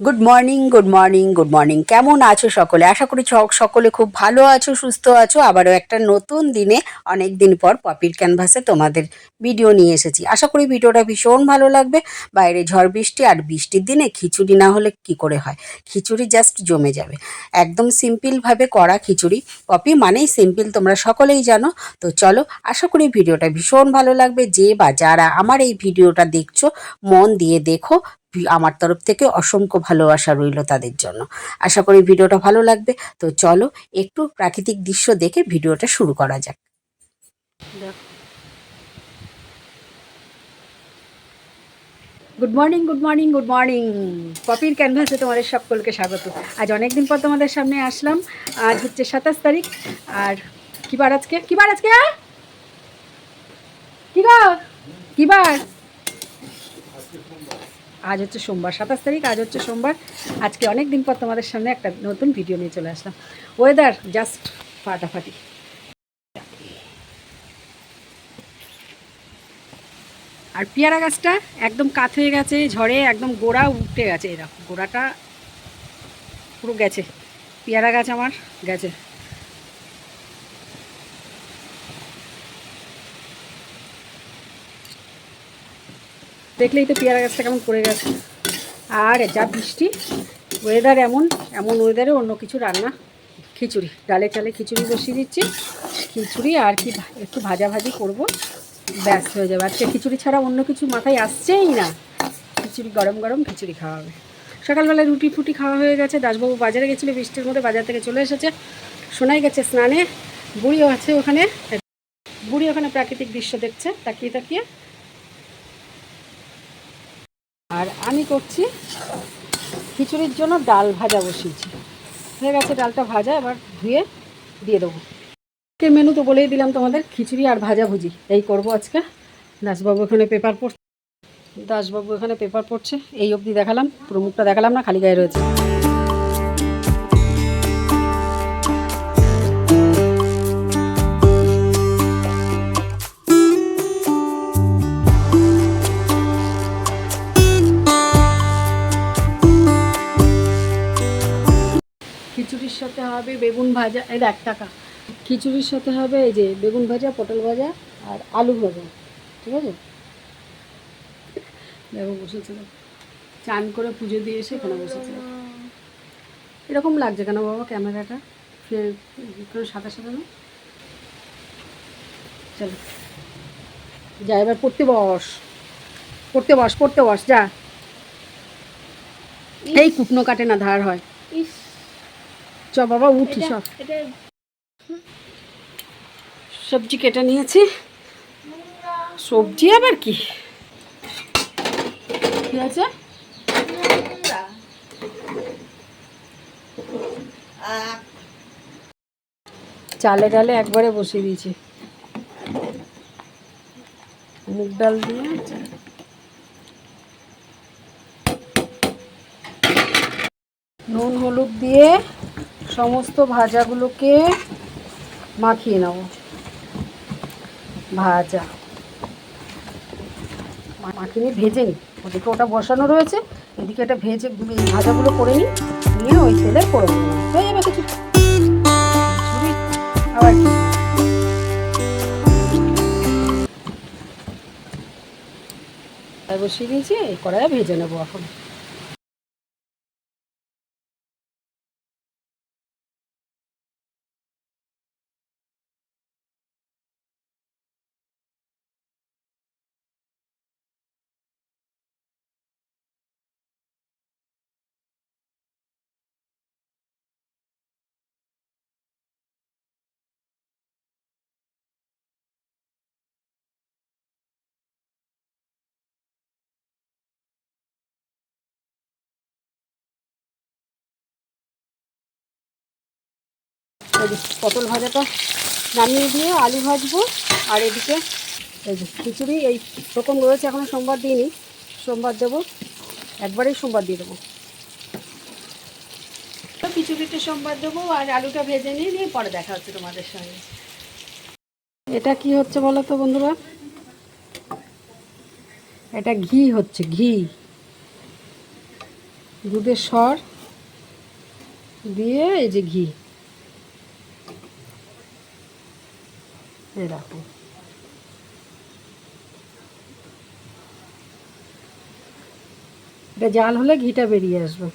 Good morning good morning good morning কেমন আছো সকলে? আশা করি সকলে খুব ভালো আছো, সুস্থ আছো। আবারও একটা নতুন দিনে, অনেক দিন পর পপির ক্যানভাসে তোমাদের ভিডিও নিয়ে এসেছি। আশা করি ভিডিওটা ভীষণ ভালো লাগবে। বাইরে ঝড় বৃষ্টি আর বৃষ্টির দিনে খিচুড়ি না হলে কি করে হয়? খিচুড়ি জাস্ট জমে যাবে। একদম সিম্পলভাবে করা খিচুড়ি। পপি, মানেই সিম্পল তোমরা সকলেই জানো। তো চলো, আশা করি ভিডিওটা ভীষণ ভালো লাগবে। যে বা যারা আমার এই ভিডিওটা দেখছ, মন দিয়ে দেখো। আমার তরফ থেকে অসংখ্য ভালোবাসা রইল তাদের জন্য। আশা করি ভিডিওটা ভালো লাগবে। তো চলো একটু প্রাকৃতিক দৃশ্য দেখে ভিডিওটা শুরু করা যাক। Good morning good morning good morning পপির ক্যানভাসে তোমাদের সকলকে স্বাগত। আজ অনেক দিন পর তোমাদের সামনে আসলাম। আজ হচ্ছে সাতাশ তারিখ। আর কি বার আজকে? কি বার আজকে? কি বার? আজ হচ্ছে সোমবার, সাতাশ তারিখ, আজ হচ্ছে সোমবার। আজকে অনেক দিন পর তোমাদের সামনে একটা নতুন ভিডিও নিয়ে চলে আসলাম। ওয়েদার জাস্ট ফাটাফাটি। আর পেয়ারা গাছটা একদম কাত হয়ে গেছে, ঝড়ে একদম গোড়া উঠে গেছে, এরকম। গোড়াটা পুরো গেছে। পেয়ারা গাছ আমার গেছে। দেখলেই তো পেয়ারা গাছটা কেমন পড়ে গেছে। আর যা বৃষ্টি ওয়েদার এমন এমন ওয়েদারে অন্য কিছু রান্না, খিচুড়ি ডালে চালে খিচুড়ি বসিয়ে দিচ্ছি। খিচুড়ি আর কি একটু ভাজা ভাজি করব, ব্যাস হয়ে যাবে। আজকে খিচুড়ি ছাড়া অন্য কিছু মাথায় আসছেই না। খিচুড়ি গরম গরম খিচুড়ি খাওয়া হবে। সকালবেলায় রুটি ফুটি খাওয়া হয়ে গেছে। দাসবাবু বাজারে গেছিল, বৃষ্টির মধ্যে বাজার থেকে চলে এসেছে। শোনাই গেছে স্নানে। বুড়িও আছে ওখানে। বুড়ি ওখানে প্রাকৃতিক দৃশ্য দেখছে, তাকিয়ে তাকিয়ে। আর আমি করছি খিচুড়ির জন্য ডাল ভাজা বসিয়েছি। হয়ে গেছে ডালটা ভাজা, এবার ধুয়ে দিয়ে দেবো। আজকের মেনু তো বলেই দিলাম তোমাদের, খিচুড়ি আর ভাজা ভুজি। এই করব আজকে। দাসবাবু এখানে পেপার পড়ছে। দাসবাবু এখানে পেপার পড়ছে। এই অবধি দেখালাম প্রমুখটা মুখটা দেখালাম না, খালি গায়ে রয়েছে। খিচুড়ির সাথে হবে বেগুন ভাজা, এই এক টাকা। খিচুড়ির সাথে হবে এই যে বেগুন ভাজা, পটল ভাজা আর আলু ভাজা, ঠিক আছে? দেখো বসেছিলাম চান করে পুজো দিয়ে এসে এখানে বসেছিলাম এরকম লাগছে কেন বাবা ক্যামেরাটা? কোনো সাদা সাদা না? চলো। যা, এবার পড়তে বস। পড়তে বস পড়তে বস, যা। এই কুটনো কাটে না, ধার হয়। ইস। চ বাবা উঠি সব। সবজি কেটে নিয়েছি। সবজি আবার কি? কি আছে? চালে ডালে একবারে বসিয়ে দিয়েছি। মুগ ডাল দিয়ে নুন হলুদ দিয়ে সমস্ত ভাজাগুলোকে মাখিয়ে নেব। ভাজা। মাখিয়ে নিয়ে ভেজে নিই। ওদিকে ওটা বসানো রয়েছে। এদিকে এটা ভেজে ভাজাগুলো করে নিই। নিয়ে ওই তেলে করে নেব। হয়ে যাবে কিছু। আবার বসিয়ে দিয়েছি, এই কড়াইয়ে ভেজে নেব এখন। পটল ভাজাটা নামিয়ে দিয়ে আলু ভাজবো। আর এদিকে খিচুড়ি, এই রকম রয়েছে এখনও সোমবার দিইনি। সোমবার দেবো, একবারেই সোমবার দিয়ে দেবো। খিচুড়িটা সোমবার দেবো আর আলুটা ভেজে নিয়ে নিয়ে পরে দেখা হচ্ছে তোমাদের সঙ্গে। এটা কি হচ্ছে বলো তো বন্ধুরা? এটা ঘি হচ্ছে, ঘি। দুধের সর দিয়ে এই যে ঘি। দেখো এটা জাল হলে ঘিটা বেরিয়ে আসবে।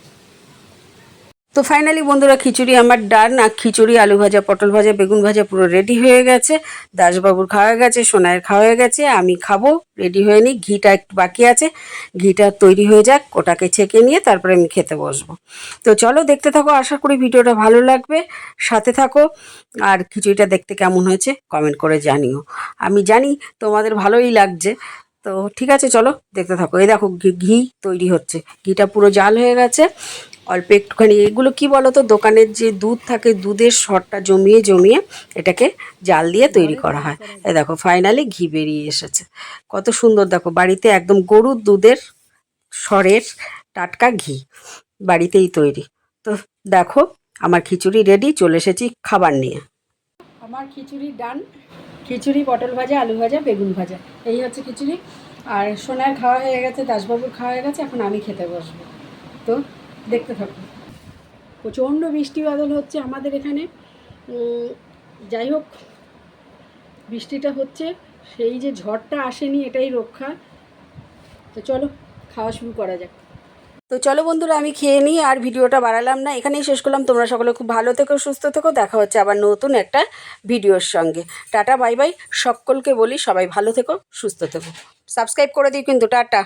তো ফাইনালি বন্ধুরা খিচুড়ি আমার ডান আর খিচুড়ি, আলু ভাজা, পটল ভাজা, বেগুন ভাজা পুরো রেডি হয়ে গেছে। দাসবাবুর খাওয়া গেছে সোনায়ের খাওয়া গেছে, আমি খাব রেডি হয়ে নিই ঘিটা একটু বাকি আছে। ঘিটা তৈরি হয়ে যাক, ওটাকে ছেঁকে নিয়ে তারপরে আমি খেতে বসবো। তো চলো দেখতে থাকো, আশা করি ভিডিওটা ভালো লাগবে। সাথে থাকো, আর খিচুড়িটা দেখতে কেমন হয়েছে কমেন্ট করে জানিও। আমি জানি তোমাদের ভালোই লাগছে। তো ঠিক আছে, চলো দেখতে থাকো। এই দেখো, ঘি তৈরি হচ্ছে। ঘিটা পুরো জাল হয়ে গেছে। অল্প একটুখানি এগুলো কি বলো তো দোকানের যে দুধ থাকে দুধের সরটা জমিয়ে জমিয়ে এটাকে জাল দিয়ে তৈরি করা হয়। এই দেখো ফাইনালি ঘি বেরিয়ে এসেছে। কত সুন্দর দেখো বাড়িতে একদম গরুর দুধের সরের টাটকা ঘি বাড়িতেই তৈরি। তো দেখো আমার খিচুড়ি রেডি চলে এসেছি খাবার নিয়ে। আমার খিচুড়ি ডান খিচুড়ি পটল ভাজা আলু ভাজা বেগুন ভাজা এই হচ্ছে খিচুড়ি। আর সোনার খাওয়া হয়ে গেছে দাসবাবুর খাওয়া হয়ে গেছে এখন আমি খেতে বসবো। তো দেখতে থাকো প্রচণ্ড বৃষ্টি বাদল হচ্ছে আমাদের এখানে। যাই হোক, বৃষ্টিটা হচ্ছে, সেই যে ঝড়টা আসেনি এটাই রক্ষা। তো চলো, খাওয়া শুরু করা যাক। তো চলো বন্ধুরা, আমি খেয়ে নিই আর ভিডিওটা বাড়ালাম না। এখানেই শেষ করলাম। তোমরা সকলে খুব ভালো থেকো, সুস্থ থেকো। দেখা হচ্ছে আবার নতুন একটা ভিডিওর সঙ্গে। Tata, bye bye. সকলকে বলি, সবাই ভালো থেকো, সুস্থ থেকো। সাবস্ক্রাইব করে দিই কিন্তু। টাটা।